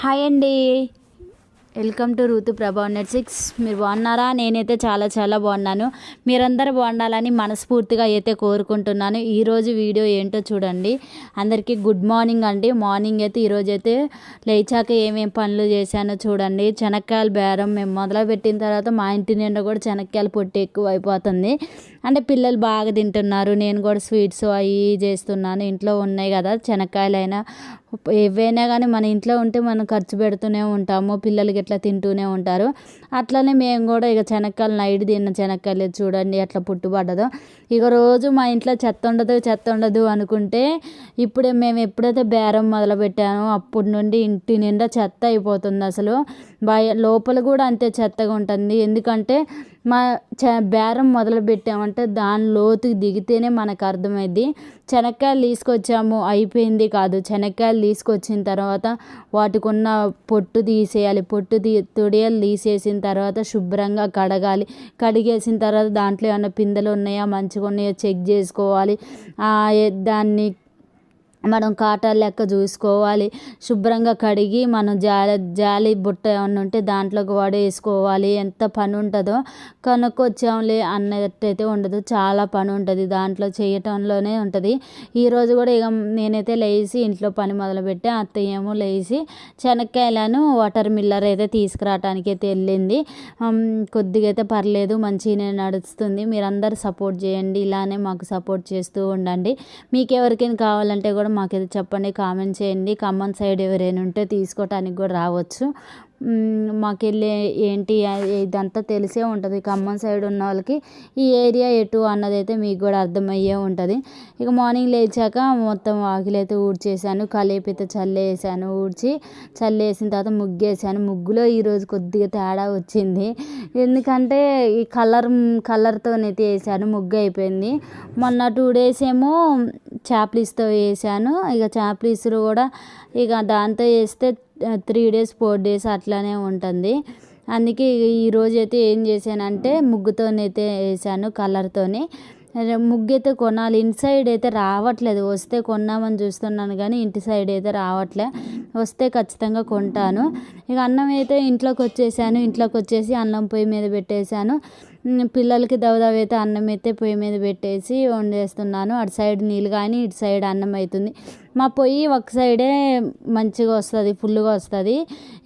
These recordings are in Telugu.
హాయ్ అండి. వెల్కమ్ టు ఋతు ప్రభా నెట్ సిక్స్. మీరు బాగున్నారా? నేనైతే చాలా చాలా బాగున్నాను. మీరందరూ బాగుండాలని మనస్ఫూర్తిగా అయితే కోరుకుంటున్నాను. ఈరోజు వీడియో ఏంటో చూడండి. అందరికీ గుడ్ మార్నింగ్ అండి. మార్నింగ్ అయితే ఈరోజు అయితే లేచాక ఏమేం పనులు చేశానో చూడండి. శనక్కాయలు బేరం మేము మొదలుపెట్టిన తర్వాత మా ఇంటి నిండా కూడా శనక్కాయలు పొట్టి ఎక్కువ అయిపోతుంది అంటే పిల్లలు బాగా తింటున్నారు. నేను కూడా స్వీట్స్ అవి చేస్తున్నాను. ఇంట్లో ఉన్నాయి కదా శనక్కాయలైనా ఏవైనా కానీ మన ఇంట్లో ఉంటే మనం ఖర్చు పెడుతూనే ఉంటాము. పిల్లలకి ఇట్లా తింటూనే ఉంటారు. అట్లనే మేము కూడా ఇక శనక్కాయలు నైట్ తిన్న శనక్కాయలు చూడండి ఎట్లా పుట్టుబడ్డదో ఇక రోజు మా ఇంట్లో చెత్త ఉండదు చెత్త ఉండదు అనుకుంటే ఇప్పుడే మేము ఎప్పుడైతే బేరం మొదలుపెట్టామో అప్పటి నుండి ఇంటి నిండా చెత్త అయిపోతుంది అసలు. బయ లోపల కూడా అంతే చెత్తగా ఉంటుంది. ఎందుకంటే మా చ బేరం మొదలు పెట్టామంటే దాని లోతుకి దిగితేనే మనకు అర్థమైంది శనక్కాయలు తీసుకొచ్చాము అయిపోయింది కాదు. శనక్కాయలు తీసుకొచ్చిన తర్వాత వాటికి ఉన్న పొట్టు తీసేయాలి. పొట్టు తీ తొడియలు తీసేసిన తర్వాత శుభ్రంగా కడగాలి. కడిగేసిన తర్వాత దాంట్లో ఏమైనా పిందెలు ఉన్నాయా మంచిగా ఉన్నాయో చెక్ చేసుకోవాలి. దాన్ని మనం కాటాలు లెక్క చూసుకోవాలి. శుభ్రంగా కడిగి మనం జాలి జాలి బుట్ట ఏమన్నా ఉంటే దాంట్లోకి వేసుకోవాలి ఎంత పని ఉంటుందో కనుక్కొచ్చాంలే అన్నట్టయితే ఉండదు. చాలా పని ఉంటుంది దాంట్లో చేయటంలోనే ఉంటుంది. ఈరోజు కూడా ఇక నేనైతే లేచి ఇంట్లో పని మొదలుపెట్టి అత్తయ్య ఏమో లేచి శనక్కాయలను వాటర్ మిల్లర్ అయితే తీసుకురావటానికి అయితే వెళ్ళింది. కొద్దిగా అయితే పర్లేదు. మంచిగానే నడుస్తుంది. మీరందరూ సపోర్ట్ చేయండి. ఇలానే మాకు సపోర్ట్ చేస్తూ ఉండండి. మీకు ఎవరికైనా కావాలంటే కూడా మాకైతే చెప్పండి కామెంట్ చేయండి. ఖమ్మం సైడ్ ఎవరైనా ఉంటే తీసుకోవటానికి కూడా రావచ్చు. మాకెళ్ళి ఏంటి ఇదంతా తెలిసే ఉంటుంది. ఖమ్మం సైడ్ ఉన్న వాళ్ళకి ఈ ఏరియా ఎటు అన్నది అయితే మీకు కూడా అర్థమయ్యే ఉంటుంది. ఇక మార్నింగ్ లేచాక మొత్తం వాకిలి అయితే ఊడ్చేసాను. కలేపి అయితే చల్లేసాను ఊడ్చి చల్లేసిన తర్వాత ముగ్గేసాను. ముగ్గులో ఈరోజు కొద్దిగా తేడా వచ్చింది. ఎందుకంటే ఈ కలర్ కలర్తోనైతే వేసాను. ముగ్గు అయిపోయింది. మొన్న టూ డేస్ ఏమో చాప్లీస్తో వేసాను. ఇక చాప్లీస్లో కూడా ఇక దాంతో వేస్తే త్రీ డేస్ ఫోర్ డేస్ అట్లానే ఉంటుంది. అందుకే ఈరోజు అయితే ఏం చేశానంటే ముగ్గుతోనైతే వేసాను కలర్తోని. ముగ్గు అయితే కొనాలి. ఇంటి సైడ్ అయితే రావట్లేదు. వస్తే కొన్నామని చూస్తున్నాను కానీ ఇంటి సైడ్ అయితే రావట్లే. వస్తే ఖచ్చితంగా కొంటాను. ఇక అన్నం అయితే ఇంట్లోకి వచ్చేసాను ఇంట్లోకి వచ్చేసి అన్నం పొయ్యి మీద పెట్టేశాను పిల్లలకి దవదవైతే అయితే అన్నం అయితే పొయ్యి మీద పెట్టేసి వండేస్తున్నాను. అటు సైడ్ నీళ్ళు కానీ ఇటు సైడ్ అన్నం అవుతుంది మా పొయ్యి ఒక సైడే మంచిగా వస్తుంది ఫుల్గా వస్తుంది.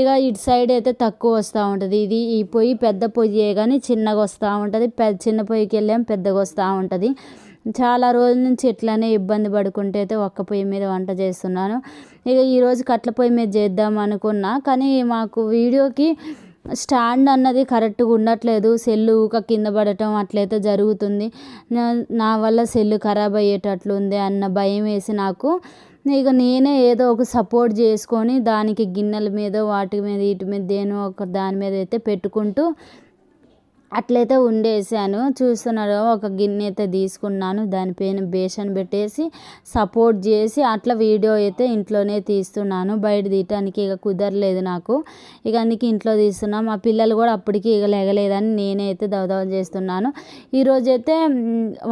ఇక ఇటు సైడ్ అయితే తక్కువ వస్తూ ఉంటుంది. ఇది ఈ పొయ్యి పెద్ద పొయ్యే కానీ చిన్నగా వస్తూ ఉంటుంది. పెద్ద చిన్న పొయ్యికి వెళ్ళాం పెద్దగా వస్తూ ఉంటుంది. చాలా రోజుల నుంచి ఇట్లానే ఇబ్బంది పడుకుంటే అయితే ఒక్క పొయ్యి మీద వంట చేస్తున్నాను. ఇక ఈరోజు కట్ల పొయ్యి మీద చేద్దాం అనుకున్నా కానీ మాకు వీడియోకి స్టాండ్ అన్నది కరెక్ట్గా ఉండట్లేదు. సెల్లు ఊక కింద పడటం అట్లయితే జరుగుతుంది. నా వల్ల సెల్లు ఖరాబ్ అయ్యేటట్లుంది అన్న భయం వేసి నాకు ఇక నేనే ఏదో ఒక సపోర్ట్ చేసుకొని దానికి గిన్నెల మీద వాటి మీద వీటి మీద దేని ఒక దాని మీద అయితే పెట్టుకుంటూ అట్లయితే వండేసాను చూస్తున్నారు ఒక గిన్నె అయితే తీసుకున్నాను. దానిపైన బేసన్ పెట్టేసి సపోర్ట్ చేసి అట్లా వీడియో అయితే ఇంట్లోనే తీస్తున్నాను. బయట తీయటానికి ఇక కుదరలేదు నాకు. ఇక అందుకే ఇంట్లో తీస్తున్నాం. మా పిల్లలు కూడా అప్పటికి ఇక లేగలేదని నేనే అయితే దవదవ చేస్తున్నాను. ఈరోజు అయితే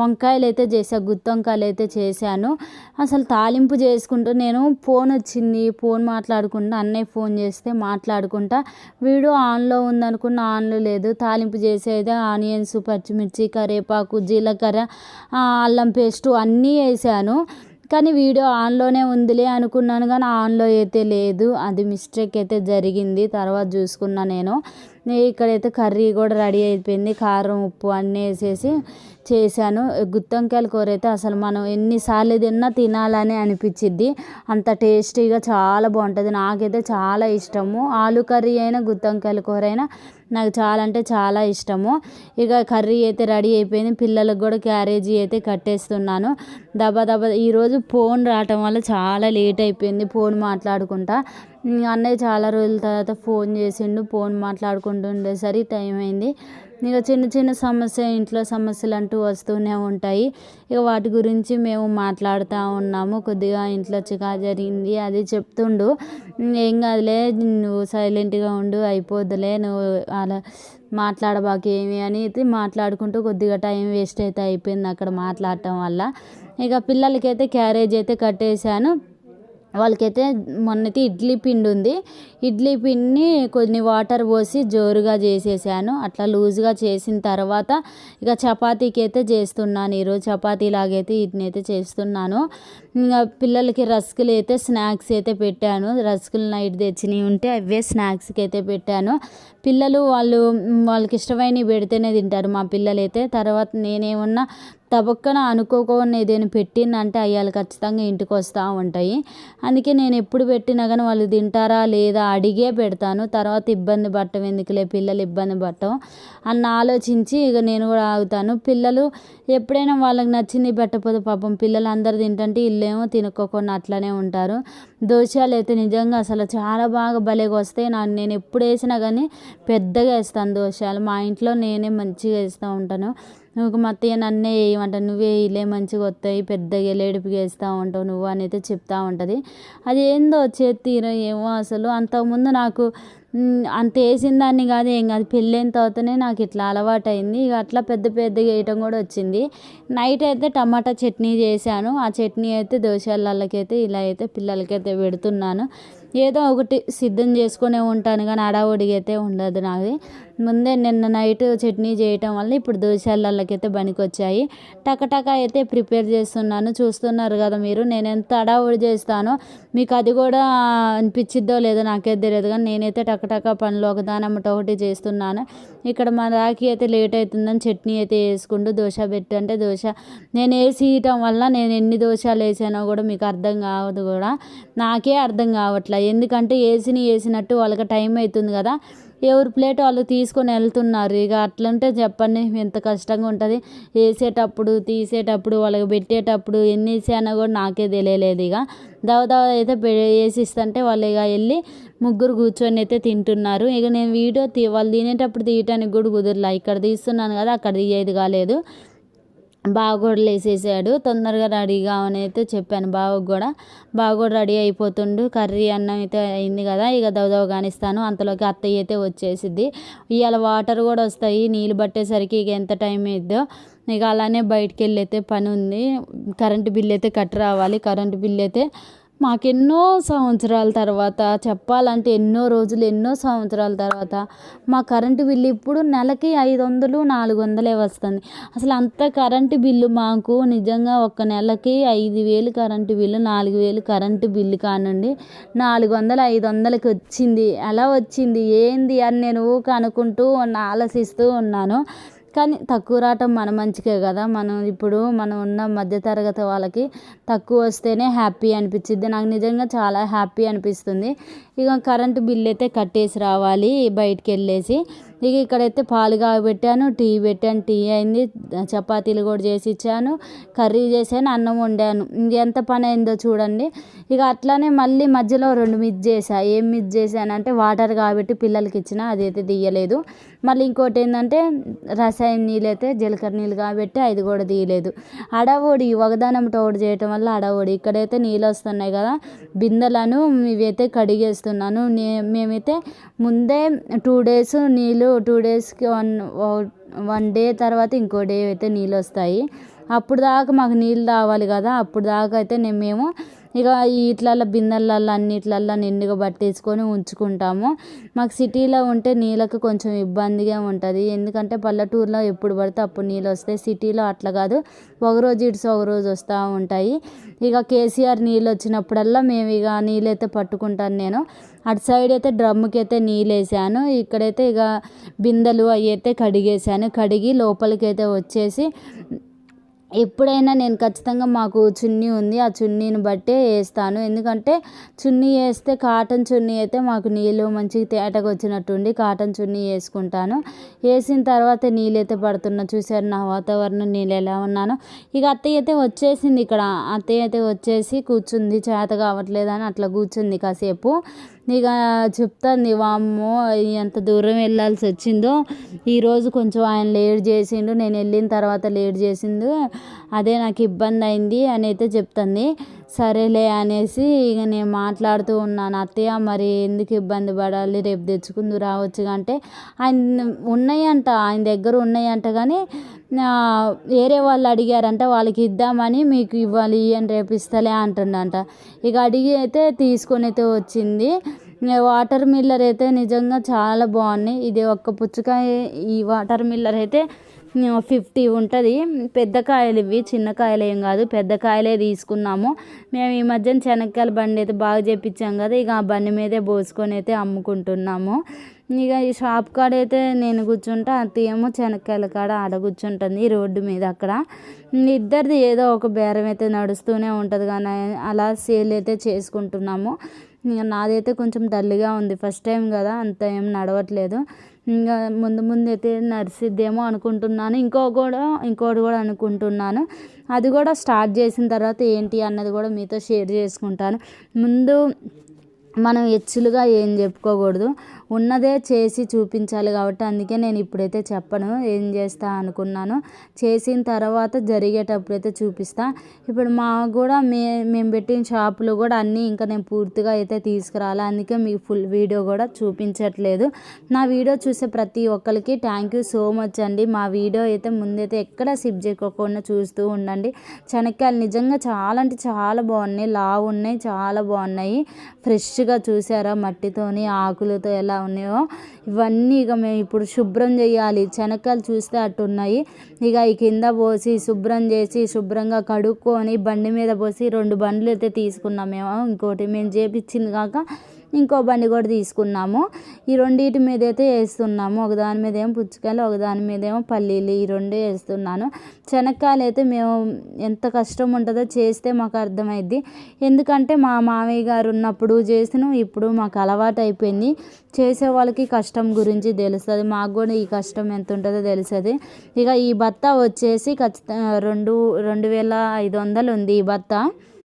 వంకాయలు అయితే చేసా. గుత్తి వంకాయలు అయితే చేశాను. అసలు తాలింపు చేసుకుంటూ నేను ఫోన్ వచ్చింది. ఫోన్ మాట్లాడుకుంటా. అన్నయ్య ఫోన్ చేస్తే మాట్లాడుకుంటా. వీడియో ఆన్లో ఉందనుకున్న ఆన్లో లేదు. తాలింపు చేసి వేసేది ఆనియన్స్ పచ్చిమిర్చి కరివేపాకు జీలకర్ర అల్లం పేస్టు అన్నీ వేసాను. కానీ వీడియో ఆన్లోనే ఉందిలే అనుకున్నాను కానీ ఆన్లో అయితే లేదు. అది మిస్టేక్ అయితే జరిగింది. తర్వాత చూసుకున్నా నేను. ఇక్కడైతే కర్రీ కూడా రెడీ అయిపోయింది. కారం ఉప్పు అన్నీ వేసేసి చేశాను. గుత్తొంకాయల కూర అయితే అసలు మనం ఎన్నిసార్లు తిన్నా తినాలని అనిపించిద్ది. అంత టేస్టీగా చాలా బాగుంటుంది. నాకైతే చాలా ఇష్టము. ఆలు కర్రీ అయినా గుత్తొంకాయల కూర అయినా నాకు చాలా అంటే చాలా ఇష్టము. ఇక కర్రీ అయితే రెడీ అయిపోయింది. పిల్లలకు కూడా క్యారేజీ అయితే కట్టేస్తున్నాను. దబా దబా ఈరోజు ఫోన్ రావటం వల్ల చాలా లేట్ అయిపోయింది ఫోన్ మాట్లాడుకుంటా. అన్నయ్య చాలా రోజుల తర్వాత ఫోన్ చేసిండు. ఫోన్ మాట్లాడుకుంటూ ఉండేసరి టైం అయింది. ఇక చిన్న చిన్న సమస్య ఇంట్లో సమస్యలు అంటూ వస్తూనే ఉంటాయి. ఇక వాటి గురించి మేము మాట్లాడుతూ ఉన్నాము. కొద్దిగా ఇంట్లో చికా జరిగింది. అది చెప్తుండు. ఏం కాదులే నువ్వు సైలెంట్గా ఉండు అయిపోద్దులే నువ్వు అలా మాట్లాడబాకి ఏమి అని అయితే మాట్లాడుకుంటూ కొద్దిగా టైం వేస్ట్ అయితే అయిపోయింది అక్కడ మాట్లాడటం వల్ల. ఇక పిల్లలకైతే క్యారేజ్ అయితే కట్టేశాను. వాళ్ళకైతే మొన్నైతే ఇడ్లీ పిండి ఉంది. ఇడ్లీ పిండిని కొన్ని వాటర్ పోసి జోరుగా చేసేసాను. అట్లా లూజ్గా చేసిన తర్వాత ఇక చపాతీకి అయితే చేస్తున్నాను. ఈరోజు చపాతీలాగైతే వీటిని అయితే చేస్తున్నాను. ఇంకా పిల్లలకి రస్కులు అయితే స్నాక్స్ అయితే పెట్టాను. రస్కులు నైట్ తెచ్చినవి ఉంటే అవే స్నాక్స్కి అయితే పెట్టాను. పిల్లలు వాళ్ళు వాళ్ళకి ఇష్టమైనవి పెడితేనే తింటారు మా పిల్లలు అయితే తర్వాత నేనేమన్నా తబక్కన అనుకోకుండా ఏదైనా పెట్టిందంటే అయ్యాలు ఖచ్చితంగా ఇంటికి వస్తూ ఉంటాయి. అందుకే నేను ఎప్పుడు పెట్టినా కానీ వాళ్ళు తింటారా లేదా అడిగే పెడతాను. తర్వాత ఇబ్బంది పట్టం ఎందుకులే పిల్లలు ఇబ్బంది పట్టం అన్న ఆలోచించి ఇక నేను కూడా ఆగుతాను. పిల్లలు ఎప్పుడైనా వాళ్ళకి నచ్చింది పెట్టకపోతే పాపం పిల్లలు అందరు తింటుంటే ఏమో తినుకోకుండా అట్లనే ఉంటారు. దోశలు అయితే నిజంగా అసలు చాలా బాగా భలేగా వస్తాయి. నా నేను ఎప్పుడు వేసినా కానీ పెద్దగా వేస్తాను దోశలు. మా ఇంట్లో నేనే మంచిగా వేస్తూ ఉంటాను. నువ్వు మా అత్తయ్య నన్నే వేయమంట నువ్వే ఇలే మంచిగా వస్తాయి పెద్దగా లేడిపిగా వేస్తూ ఉంటావు నువ్వు అని అయితే చెప్తూ ఉంటుంది. అది ఏందో చేతి ఏమో అసలు. అంతకుముందు నాకు అంత వేసిన దాన్ని కాదు ఏం కాదు పెళ్ళైన తర్వాతనే నాకు ఇట్లా అలవాటు అయింది ఇక అట్లా పెద్ద పెద్దగా వేయటం కూడా వచ్చింది. నైట్ అయితే టమాటా చట్నీ చేశాను. ఆ చట్నీ అయితే దోశలకైతే ఇలా అయితే పిల్లలకైతే పెడుతున్నాను. ఏదో ఒకటి సిద్ధం చేసుకునే ఉంటాను కానీ అడావుడిగా అయితే ఉండదు నాది. ముందే నిన్న నైట్ చట్నీ చేయటం వల్ల ఇప్పుడు దోశలకైతే వచ్చాయి టకటక అయితే ప్రిపేర్ చేస్తున్నాను. చూస్తున్నారు కదా మీరు నేను ఎంత అడావుడి చేస్తానో మీకు అది కూడా అనిపించిద్దో లేదో నాకైతే తెలియదు. కానీ నేనైతే టకటక పనులు ఒకదానమ్మట ఒకటి చేస్తున్నాను. ఇక్కడ మన రాఖీ అయితే లేట్ అవుతుందని చట్నీ అయితే వేసుకుంటూ దోశ పెట్టంటే దోశ. నేను వేసియటం వల్ల నేను ఎన్ని దోశలు వేసానో కూడా మీకు అర్థం కావదు కూడా. నాకే అర్థం కావట్లేదు ఎందుకంటే వేసిన వేసినట్టు వాళ్ళకి టైం అవుతుంది కదా. ఎవరి ప్లేట్ వాళ్ళు తీసుకొని వెళ్తున్నారు. ఇక అట్లంటే చెప్పండి ఎంత కష్టంగా ఉంటుంది. వేసేటప్పుడు తీసేటప్పుడు వాళ్ళకి పెట్టేటప్పుడు ఎన్ని వేసానో కూడా నాకే తెలియలేదు ఇక. దవదవ అయితే వేసి ఇస్తుంటే వాళ్ళు ఇక వెళ్ళి ముగ్గురు కూర్చొని అయితే తింటున్నారు. ఇక నేను వీడియో తీ వాళ్ళు తినేటప్పుడు తీయటానికి కూడా కుదరలే. ఇక్కడ తీస్తున్నాను కదా అక్కడ తీయేది కాలేదు. బాగా కూడా లేసేసాడు. తొందరగా రెడీ కావని అయితే చెప్పాను బావకు కూడా. బావ కూడా రెడీ అయిపోతుండు. కర్రీ అన్నం అయితే అయింది కదా ఇక దవదవ కానిస్తాను. అంతలోకి అత్తయ్య అయితే వచ్చేసిద్ది. ఇవాళ వాటర్ కూడా వస్తాయి నీళ్ళు పట్టేసరికి ఇక ఎంత టైం అయిద్దో. ఇక అలానే బయటికి వెళ్ళి అయితే పని ఉంది. కరెంటు బిల్ అయితే కట్ రావాలి. కరెంటు బిల్ అయితే మాకెన్నో సంవత్సరాల తర్వాత చెప్పాలంటే ఎన్నో రోజులు ఎన్నో సంవత్సరాల తర్వాత మా కరెంటు బిల్లు ఇప్పుడు నెలకి ఐదు వందలు నాలుగు వందలే వస్తుంది. అసలు అంత కరెంటు బిల్లు మాకు నిజంగా ఒక నెలకి ఐదు వేలు కరెంటు బిల్లు నాలుగు వేలు కరెంటు బిల్లు కానుండి. నాలుగు వందలు ఐదు వందలకి వచ్చింది. ఎలా వచ్చింది? ఏంది? అని నేను ఊక అనుకుంటూ ఆలోచిస్తూ ఉన్నాను. కానీ తక్కువ రావటం మన మంచికే కదా. మనం ఇప్పుడు మనం ఉన్న మధ్యతరగతి వాళ్ళకి తక్కువ వస్తేనే హ్యాపీ అనిపించింది నాకు నిజంగా చాలా హ్యాపీ అనిపిస్తుంది. ఇక కరెంటు బిల్ అయితే కట్టేసి రావాలి బయటికి వెళ్ళేసి. ఇక ఇక్కడైతే పాలు కాగబెట్టాను టీ పెట్టాను టీ అయింది చపాతీలు కూడా చేసి ఇచ్చాను కర్రీ చేశాను అన్నం వండాను. ఇంకెంత పని అయిందో చూడండి. ఇక అట్లానే మళ్ళీ మధ్యలో రెండు మిస్ చేసా ఏం మిస్ చేశానంటే వాటర్ కాబట్టి పిల్లలకి ఇచ్చిన అదైతే తీయలేదు. మళ్ళీ ఇంకోటి ఏంటంటే రసాయన నీళ్ళు అయితే జీలకర్ర నీళ్ళు కాబట్టి అది కూడా తీయలేదు. అడవోడి ఒకదానం తోడు చేయటం వల్ల అడవోడి. ఇక్కడైతే నీళ్ళు వస్తున్నాయి కదా బిందెలను ఇవైతే కడిగేస్తున్నాను. నే మేమైతే ముందే టూ డేస్ నీళ్ళు టూ డేస్కి వన్ వన్ డే తర్వాత ఇంకో డే అయితే నీళ్ళు వస్తాయి. అప్పుడు దాకా మాకు నీళ్ళు రావాలి కదా అప్పుడు దాకా అయితే నేను మేము ఇక ఇట్లల్లో బిందెలల్లో అన్నిట్లల్లో నిండుగా పట్టేసుకొని ఉంచుకుంటాము. మాకు సిటీలో ఉంటే నీళ్ళకు కొంచెం ఇబ్బందిగా ఉంటుంది. ఎందుకంటే పల్లెటూరులో ఎప్పుడు పడితే అప్పుడు నీళ్ళు వస్తాయి. సిటీలో అట్లా కాదు. ఒక రోజు ఇటు ఒక రోజు వస్తూ ఉంటాయి. ఇక కేసీఆర్ నీళ్ళు వచ్చినప్పుడల్లా మేము ఇక నీళ్ళైతే పట్టుకుంటాను నేను. అటు సైడ్ అయితే డ్రమ్కి అయితే నీళ్ళు వేసాను ఇక్కడైతే ఇక బిందెలు అవి అయితే కడిగేసాను. కడిగి లోపలికి అయితే వచ్చేసి ఎప్పుడైనా నేను ఖచ్చితంగా మాకు చున్నీ ఉంది. ఆ చున్నీని బట్టే వేస్తాను. ఎందుకంటే చున్నీ వేస్తే కాటన్ చున్నీ అయితే మాకు నీళ్ళు మంచిగా తేటకు వచ్చినట్టుండి కాటన్ చున్నీ వేసుకుంటాను. వేసిన తర్వాత నీళ్ళు అయితే పడుతున్నా. చూసారు నా వాతావరణం నీళ్ళు ఎలా ఉన్నాను. ఇక అత్తయ్య అయితే వచ్చేసింది ఇక్కడ. అత్తయ్య అయితే వచ్చేసి కూర్చుంది. చేత కావట్లేదని అట్లా కూర్చుంది కాసేపు. ఇక చెప్తుంది వామ్మో ఎంత దూరం వెళ్ళాల్సి వచ్చిందో. ఈరోజు కొంచెం ఆయన లేట్ చేసిండు నేను వెళ్ళిన తర్వాత లేట్ చేసిండు. అదే నాకు ఇబ్బంది అయింది అని అయితే చెప్తుంది. సరేలే అనేసి ఇక నేను మాట్లాడుతూ ఉన్నాను. అత్తయ్య మరి ఎందుకు ఇబ్బంది పడాలి? రేపు తెచ్చుకుందు రావచ్చు అంటే ఆయన ఉన్నాయంట ఆయన దగ్గర ఉన్నాయంట కానీ వేరే వాళ్ళు అడిగారంట వాళ్ళకి ఇద్దామని మీకు ఇవ్వాలి ఇవ్వని రేపు ఇస్తలే అంటుండంట ఇక అడిగి అయితే తీసుకొని అయితే వచ్చింది. వాటర్ మిల్లర్ అయితే నిజంగా చాలా బాగున్నాయి. ఇది ఒక్క పుచ్చకాయ ఈ వాటర్ మిల్లర్ అయితే ఫిఫ్టీ ఉంటుంది. పెద్ద కాయలు ఇవి చిన్న కాయలు ఏం కాదు. పెద్ద కాయలే తీసుకున్నాము. మేము ఈ మధ్యన శనక్కాయల బండి అయితే బాగా చేపించాం కదా. ఇక ఆ బండి మీదే పోసుకొని అయితే అమ్ముకుంటున్నాము. ఇక ఈ షాప్ కాడ అయితే నేను కూర్చుంటా అత్తయ్య ఏమో శనక్కాయల కాడ ఆడ కూర్చుంటుంది ఈ రోడ్డు మీద అక్కడ. ఇద్దరిది ఏదో ఒక బేరం అయితే నడుస్తూనే ఉంటుంది కానీ అలా సేల్ అయితే చేసుకుంటున్నాము. నాదైతే కొంచెం డల్గా ఉంది. ఫస్ట్ టైం కదా అంత ఏం నడవట్లేదు. ఇంకా ముందు ముందు అయితే నడిసిద్దేమో అనుకుంటున్నాను. ఇంకో కూడా ఇంకోటి కూడా అనుకుంటున్నాను. అది కూడా స్టార్ట్ చేసిన తర్వాత ఏంటి అన్నది కూడా మీతో షేర్ చేసుకుంటాను. ముందు మనం హెచ్చులుగా ఏం చెప్పుకోకూడదు. ఉన్నదే చేసి చూపించాలి కాబట్టి అందుకే నేను ఇప్పుడైతే చెప్పను ఏం చేస్తా అనుకున్నాను. చేసిన తర్వాత జరిగేటప్పుడు అయితే చూపిస్తా. ఇప్పుడు మా కూడా మే మేము పెట్టిన షాపులో కూడా అన్నీ ఇంకా నేను పూర్తిగా అయితే తీసుకురాలి. అందుకే మీకు ఫుల్ వీడియో కూడా చూపించట్లేదు. నా వీడియో చూసే ప్రతి ఒక్కరికి థ్యాంక్ యూ సో మచ్ అండి. మా వీడియో అయితే ముందైతే ఎక్కడ సిప్ చేయకోకుండా చూస్తూ ఉండండి. శనక్కాయలు నిజంగా చాలా అంటే చాలా బాగున్నాయి. లావు ఉన్నాయి చాలా బాగున్నాయి. ఫ్రెష్గా చూసారా మట్టితోని ఆకులతో ఎలా ఉన్నాయో ఇవన్నీ ఇక మేము ఇప్పుడు శుభ్రం చేయాలి. శనక్కాయలు చూస్తే అట్టున్నాయి. ఇక ఈ కింద పోసి శుభ్రం చేసి శుభ్రంగా కడుక్కొని బండి మీద పోసి రెండు బండ్లు అయితే తీసుకున్నాం మేము. ఇంకోటి మేము చేపించింది కాక ఇంకో బండి కూడా తీసుకున్నాము. ఈ రెండింటి మీద అయితే వేస్తున్నాము. ఒకదాని మీద ఏమో పుచ్చకాయలు ఒకదాని మీద ఏమో పల్లీలు ఈ రెండే వేస్తున్నాను. శనక్కాయలు అయితే మేము ఎంత కష్టం ఉంటుందో చేస్తే మాకు అర్థమైద్ది. ఎందుకంటే మా మామయ్య గారు ఉన్నప్పుడు చేసిన ఇప్పుడు మాకు అలవాటు అయిపోయింది. చేసే వాళ్ళకి కష్టం గురించి తెలుస్తుంది. మాకు కూడా ఈ కష్టం ఎంత ఉంటుందో తెలుస్తుంది. ఇక ఈ బత్త వచ్చేసి ఖచ్చితంగా రెండు రెండు వేల ఐదు వందలు ఉంది ఈ బత్త.